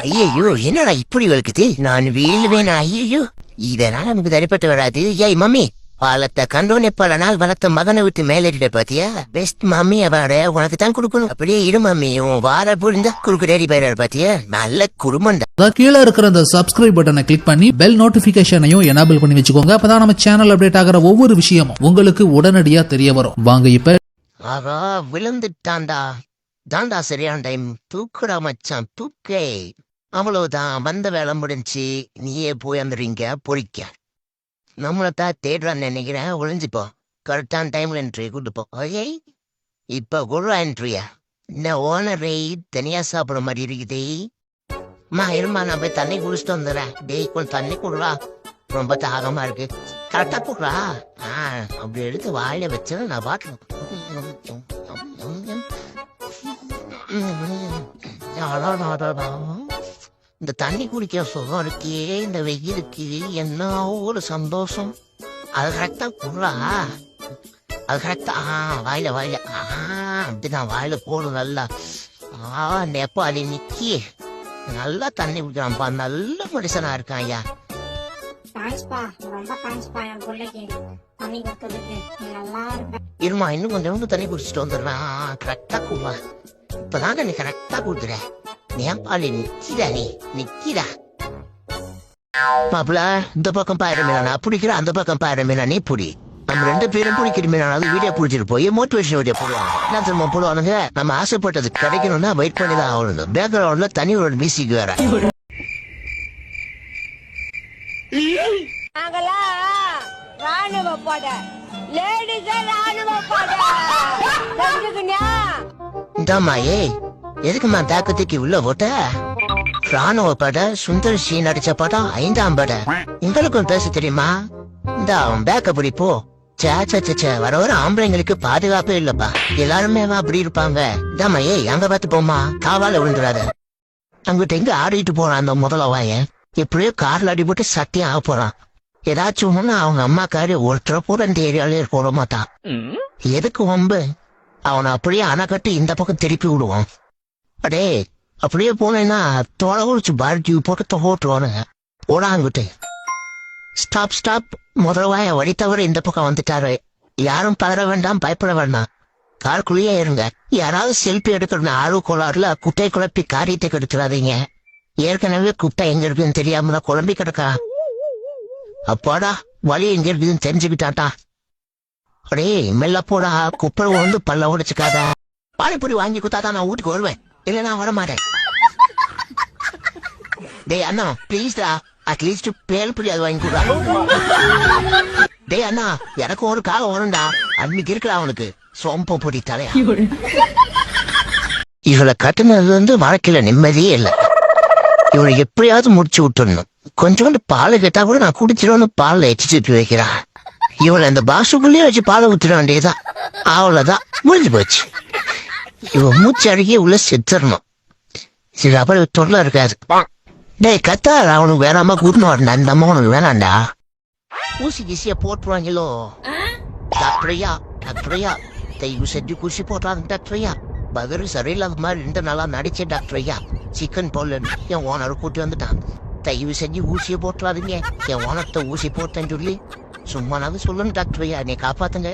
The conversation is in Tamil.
ஐயோ என்னடா இப்படி வலிக்குது நான் வீழ்வேன் ஐயோ இதனால நமக்கு தனிப்பட்டு வராது. ஏய் மம்மி பாலத்தை கண்டோனே பல நாள் வளர்த்த மகனை விட்டு மேலேறிட பாத்தியா? பெஸ்ட் மம்மி அவட உனக்கு தான் கொடுக்கணும். அப்படியே இரு மம்மி. உன் வார புரிந்தா குறுக்கு டேடி பயிராரு பாத்தியா? நல்ல குடும்பம்டா அதான் கீழே இருக்கிற அந்த சப்ஸ்கிரைப் பட்டனை கிளிக் பண்ணி பெல் நோட்டிபிகேஷனையும் எனேபிள் பண்ணி வச்சுக்கோங்க. அப்பதான் நம்ம சேனல் அப்டேட் ஆகிற ஒவ்வொரு விஷயமும் உங்களுக்கு உடனடியா தெரிய வரும். வாங்க இப்ப ஆகா விழுந்துட்டான்டா. தாண்டா சரியான டைம் தூக்குடா மச்சான் தூக்கே. அவ்வளவுதான். வந்த வேலை முடிஞ்சு நீயே போய் அந்த ரிங்க பொறிக்க. நம்மளை தான் தேடுறான்னு நினைக்கிறேன். ஒளிஞ்சுப்போ கரெக்டான டைம்ல என்ட்ரி கூட்டுப்போம் ஓகே இப்போ குரு என்ட்ரியா இந்த ஓனரை தனியா சாப்பிட மாதிரி இருக்குதே. அம்மா இருமா நான் போய் தண்ணி குடிச்சிட்டு வந்துடுறேன். டேய் கொஞ்சம் தண்ணி குடுறா. ரொம்ப தாகமா இருக்கு. கரெக்டா கொடுறா. ஆ அப்படி எடுத்து வாயில வச்சு நான் பாட்டுறேன் இந்த தண்ணி குடிக்க சுகம் இருக்கே இந்த வெயிலுக்கு என்ன ஒரு சந்தோஷம். அது கரெக்டா குடுறா அது கரெக்டா ஆ வாயில வாயில. ஆ அப்படிதான் வாயில போடும் நல்லா. ஆ நெப்பாளி நிக்கி. நல்லா தண்ணி குடிக்கிறான்ப்பா நல்ல மனுஷனா இருக்கான் ஐயா. இருமா இன்னும் கொஞ்சம் தண்ணி குடிச்சிட்டு வந்துடுறேன். கரெக்டா கூவா இப்பதாங்க நீ கரெக்டா கொடுத்துற நேபாளி நிக்கிடா நீ நிக்கிடா மாப்பிள இந்த பக்கம் பாரு மீனா பிடிக்கிற அந்த பக்கம் பாரு மீனா நீ புடி நம்ம ரெண்டு பேரும் பிடிக்கிற மீனா அது வீடியோ பிடிச்சிட்டு போய் மோட்டிவேஷன் வீடியோ போடுவாங்க என்ன தெரியுமா போடுவானுங்க நம்ம ஆசைப்பட்டது கிடைக்கணும்னா வெயிட் பண்ணி தான் ஆகணும் பேக்ரவுண்ட்ல தனி ஒரு மியூசிக் வேற நாங்கெல்லாம் ராணுவ பட லேடிஸ் ராணுவ பட தெரிஞ்சுக்கினியா இந்தாம்மா ஏய் எதுக்குமா தாக்கத்துக்கு உள்ள போட்ட? ராணுவ பட சுந்தர் சி நடிச்ச படம் ஐந்தாம் பட. உங்களுக்கும் பேச தெரியுமா? இந்த அவன் பேக்க அப்படி போ. வர வர ஆம்பளைங்களுக்கு பாதுகாப்பே இல்லப்பா. எல்லாருமே அப்படி இருப்பாங்க. இதாம்மா ஏய் அங்க பார்த்து போமா காவால விழுந்துடாத அங்கிட்ட எங்க ஆடிட்டு போறான் அந்த முதல்ல வாயன்? எப்படியோ கார்ல அடி போட்டு சத்தியம் ஆக போறான். ஏதாச்சும் ஒண்ணு அவங்க அம்மாக்காரி ஒருத்தர கூட இந்த ஏரியாலே போட மாட்டான் எதுக்கு வம்பு? அவனை அப்படியே அணை கட்டி இந்த பக்கம் திருப்பி விடுவான் அடே அப்படியே போனேன்னா தோலை உரிச்சு பார்ட்டி போட்டு தொகோட்டுவானுங்க ஓடாங்கிட்டு. ஸ்டாப் ஸ்டாப் முதல்வாய வழி தவிர இந்த பக்கம் வந்துட்டாரு. யாரும் பதற வேண்டாம் பயப்பட வேண்டாம். காருக்குள்ளேயே இருங்க. யாராவது செல்ஃபி எடுக்கணும்னு ஆர்வ கோளாறுல குட்டை குழப்பி காரியத்தை கெடுத்துடாதீங்க ஏற்கனவே குட்டை எங்க இருக்குன்னு தெரியாம தான் குழம்பி கிடக்கா? அப்பாடா வழி எங்க இருக்குதுன்னு தெரிஞ்சுக்கிட்டாட்டா அடே மெல்ல போடா. குப்பை வந்து பல்ல உடைச்சுக்காதா. பானிபூரி வாங்கி கொடுத்தாதான் நான் வீட்டுக்கு வருவேன். இல்லை நான் வர மாட்டேன் டேய் அண்ணா ப்ளீஸ்டா அட்லீஸ்ட் பேல் புரி அது வாங்கி கொடுடா. டேய் அண்ணா எனக்கு ஒரு காக வரும்டா அன்னைக்கு இருக்கலாம் அவனுக்கு சோம்பம் பொடி தலையா. இவளை கட்டுனது வந்து வாழ்க்கையில நிம்மதியே இல்லை. இவளை எப்படியாவது முடிச்சு விட்டுடணும். கொஞ்சோண்டு பால் கேட்டா கூட நான் குடிச்சிடும்னு பால்ல எச்சிட்டு வைக்கிறான் இவளை அந்த பாசுக்குள்ளேயே வச்சு பாலை ஊத்திட வேண்டியதுதான். அவ்வளவுதான். முடிஞ்சு போச்சு. இவன் மூச்சு அழுகி உள்ள செத்துறணும். சரி அப்புறம் தொல்லை இருக்காது. டேய் கத்தா அவனுக்கு வேணாமா கூட்டணும் வரண்டா இந்த அம்மா உனக்கு வேணாண்டா. ஊசி கிசிய போட்டுருவாங்களோ? டாக்டரையா டாக்டரையா தயவு செஞ்சு குசி போட்டாங்க டாக்டரையா. பதில் சரியில்லாத மாதிரி ரெண்டு நாளா நடிச்ச டாக்டரையா. சிக்கன் போல என் ஓனர் கூட்டி வந்துட்டான். தயவு செஞ்சு ஊசியை போட்டுறாதீங்க. என் ஓனத்தை ஊசி போட்டேன்னு சொல்லி சும்மானாவது சொல்லணும் டாக்டர் ஐயா என்னை காப்பாத்துங்க.